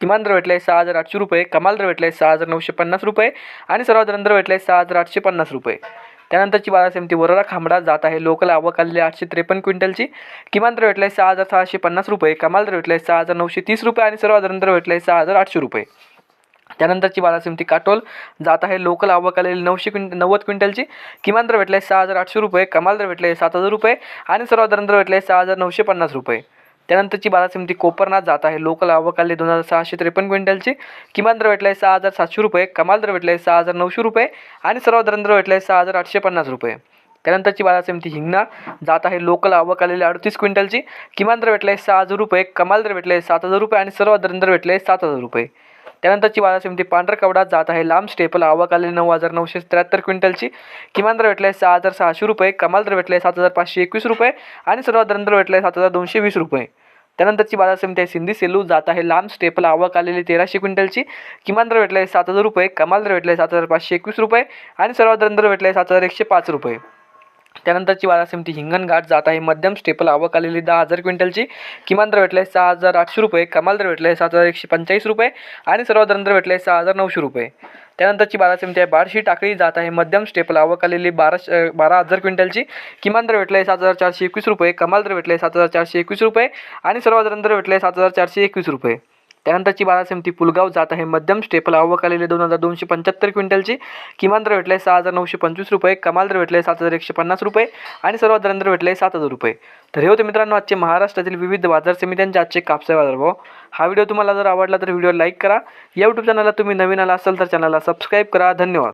किमान दर भेटला आहे सहा हजार आठशे रुपये कमाल दर भेटला आहे सहा हजार नऊशे पन्नास रुपये आणि सर्वात दर भेटला आहे सहा हजार आठशे पन्नास रुपये. त्यानंतरची बाजार समिती वरोरा खांबडा जात आहे. लोकल आवक आलेली आठशे त्रेपन्न क्विंटलची. किमान दर भेटला आहे सहा हजार सहाशे पन्नास रुपये कमाल दर भेटला आहे सहा हजार नऊशे तीस रुपये आणि सर्वात दर भेटला आहे सहा हजार आठशे रुपये. त्यानंतरची बाजार समिती काटोल जात आहे. लोकल आवक आलेली नऊशे क्विंट नव्वद क्विंटलची. किमान दर भेटला आहे सहा हजार आठशे रुपये कमाल दर भेटला आहे सात हजार रुपये आणि सर्वात दर भेटला आहे सहा हजार नऊशे पन्नास रुपये. त्यानंतरची बाजार समिती कोपरनाथ जात आहे. लोकल आवक दोन हजार सहाशे त्रेपन्न क्विंटलची. किमान दर भेटला आहे सहा हजार सातशे रुपये. कमाल दर भेटला आहे सहा हजार नऊशे रुपये. आणि सर्व दर भेटला आहे सहा हजार आठशे पन्नास रुपये. त्यानंतरची बाजार समिती हिंगणा जात आहे. लोकल आवक आलेली अडतीस क्विंटलची. किमान दर भेटला आहे सहा हजार रुपये. कमाल दर भेटला आहे सात हजार रुपये. आणि सर्व दर भेटले आहे सात हजार रुपये. त्यानंतरची बाजार समिती पांढरकवडा जात आहे. लांब स्टेपल आवक आलेली नऊ हजार नऊशे त्र्याहत्तर क्विंटलची. किमान दर भेटला आहे सहा हजार सहाशे रुपये. कमाल दर भेटला आहे सात हजार पाचशे एकवीस रुपये. आणि सर्वात दर भेटला आहे सात हजार दोनशे वीस रुपये. त्यानंतरची बाजार समिती आहे सिंधी सेलू जात आहे. लांब स्टेपल आवक आलेली तेराशे क्विंटलची. किमान दर भेटला आहे सात हजार रुपये. कमाल दर भेटला आहे सात हजार पाचशे एकवीस रुपये. आणि सर्वात दर भेटला आहे सात हजार एकशे पाच रुपये. त्यानंतरची बाजार समिती हिंगणघाट जात आहे. मध्यम स्टेपल आवक आलेली दहा हजार क्विंटलची. किमान दर भेटला आहे सहा हजार आठशे रुपये कमाल दर भेटला आहे सात हजार एकशे पंचाळीस रुपये आणि सर्वात दर भेटला आहे सहा हजार नऊशे रुपये. त्यानंतरची बाजार समिती आहे. बारशी टाकळी जात आहे. मध्यम स्टेपल आवक आलेली बारा बारा हजार क्विंटलची. किमान दर भेटला आहे सात हजार चारशे एकवीस रुपये कमाल दर भेटला आहे सात हजार चारशे एकवीस रुपये आणि सर्वात दर भेटला आहे सात हजार चारशे एकवीस रुपये. त्यानंतरची बाजार समिती पुलगाव जात आहे. मध्यम स्टेपल आवक आलेले दोन हजार दोनशे पंच्याहत्तर क्विंटलची. किमान दर भेटले सहा हजार नऊशे पंचवीस रुपये कमाल दर भेटले सात हजार एकशे पन्नास रुपये आणि सर्वात दर भेटले सात हजार रुपये. तर हे होते मित्रांनो आजचे महाराष्ट्रातील विविध बाजार समित्यांचे आजचे कापसा बाजारभाव हा व्हिडिओ तुम्हाला जर आवडला तर व्हिडिओ लाईक करा. या यूट्यूब चॅनलला तुम्ही नवीन आला असाल तर चॅनलला सबस्क्राईब करा. धन्यवाद.